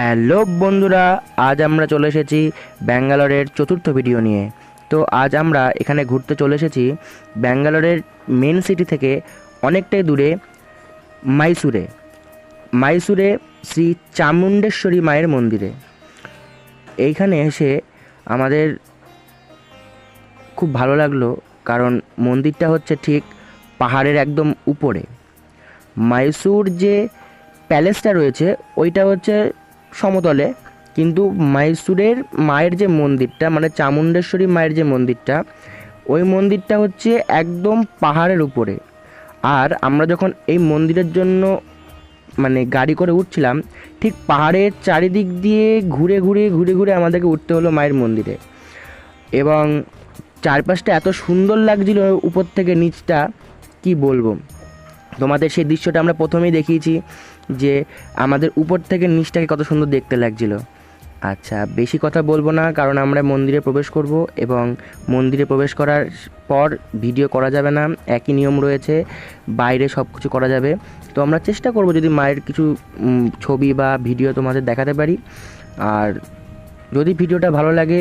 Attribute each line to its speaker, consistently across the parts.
Speaker 1: Hello বন্ধুরা, আজ আমরা চলে এসেছি ব্যাঙ্গালোরের চতুর্থ ভিডিও নিয়ে। তো আজ আমরা এখানে ঘুরতে চলে এসেছি ব্যাঙ্গালোরের মেন সিটি থেকে অনেকটাই দূরে মাইসুরে। মাইসুরে শ্রী চামুণ্ডেশ্বরী মায়ের মন্দিরে। এইখানে এসে আমাদের খুব ভালো লাগল, কারণ মন্দিরটা হচ্ছে ঠিক পাহাড়ের একদম উপরে। মাইসুর যে প্যালেসটা রয়েছে, ওইটা হচ্ছে সমতলে, কিন্তু মাইসুরের মায়ের যে মন্দিরটা মানে চামুণ্ডেশ্বরী মায়ের যে মন্দিরটা, ওই মন্দিরটা হচ্ছে একদম পাহাড়ের উপরে। আর আমরা যখন এই মন্দিরের জন্য মানে গাড়ি করে উঠছিলাম, ঠিক পাহাড়ের চারিদিক দিয়ে ঘুরে ঘুরে ঘুরে ঘুরে আমাদেরকে উঠতে হলো মায়ের মন্দিরে। এবং চারপাশটা এত সুন্দর লাগছিল উপর থেকে নিচটা, কি বলব? তোমাদের সেই দৃশ্যটা আমরা প্রথমেই দেখিয়েছি যে আমাদের উপর থেকে নিচটাকে কত সুন্দর দেখতে লাগছিল। আচ্ছা বেশি কথা বলব না, কারণ আমরা মন্দিরে প্রবেশ করব এবং মন্দিরে প্রবেশ করার পর ভিডিও করা যাবে না, একই নিয়ম রয়েছে, বাইরে সব কিছু করা যাবে। তো আমরা চেষ্টা করব যদি মায়ের কিছু ছবি বা ভিডিও তোমাদের দেখাতে পারি। আর যদি ভিডিওটা ভালো লাগে,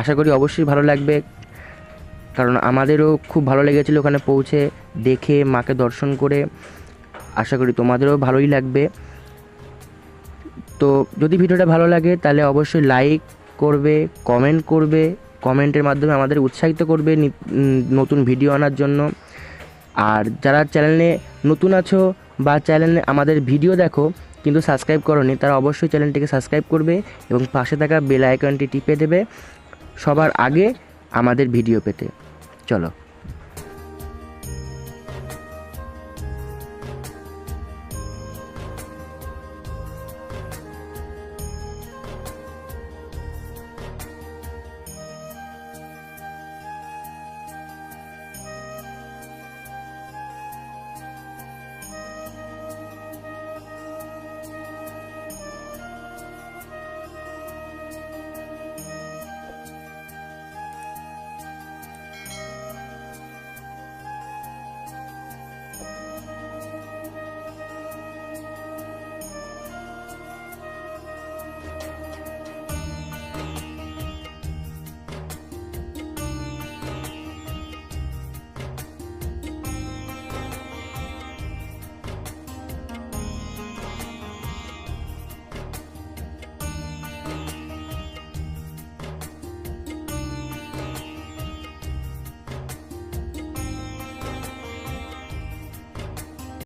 Speaker 1: আশা করি অবশ্যই ভালো লাগবে। কারণ আমাদেরও খুব ভালো লেগেছিলো ওখানে পৌঁছে দেখে, মাকে দর্শন করে। আশা করি তোমাদেরও ভালোই লাগবে। তো যদি ভিডিওটা ভালো লাগে, তাহলে অবশ্যই লাইক করবে কমেন্ট করবে কমেন্টের মাধ্যমে আমাদের উৎসাহিত করবে নতুন ভিডিও আনার জন্য। আর যারা চ্যানেলে নতুন আছো বা চ্যানেলে আমাদের ভিডিও দেখো কিন্তু সাবস্ক্রাইব করনি, তারা অবশ্যই চ্যানেলটিকে সাবস্ক্রাইব করবে এবং পাশে থাকা বেল আইকনটি টিপে দেবে। সবার আগে আমাদের ভিডিও পেতে। চলো।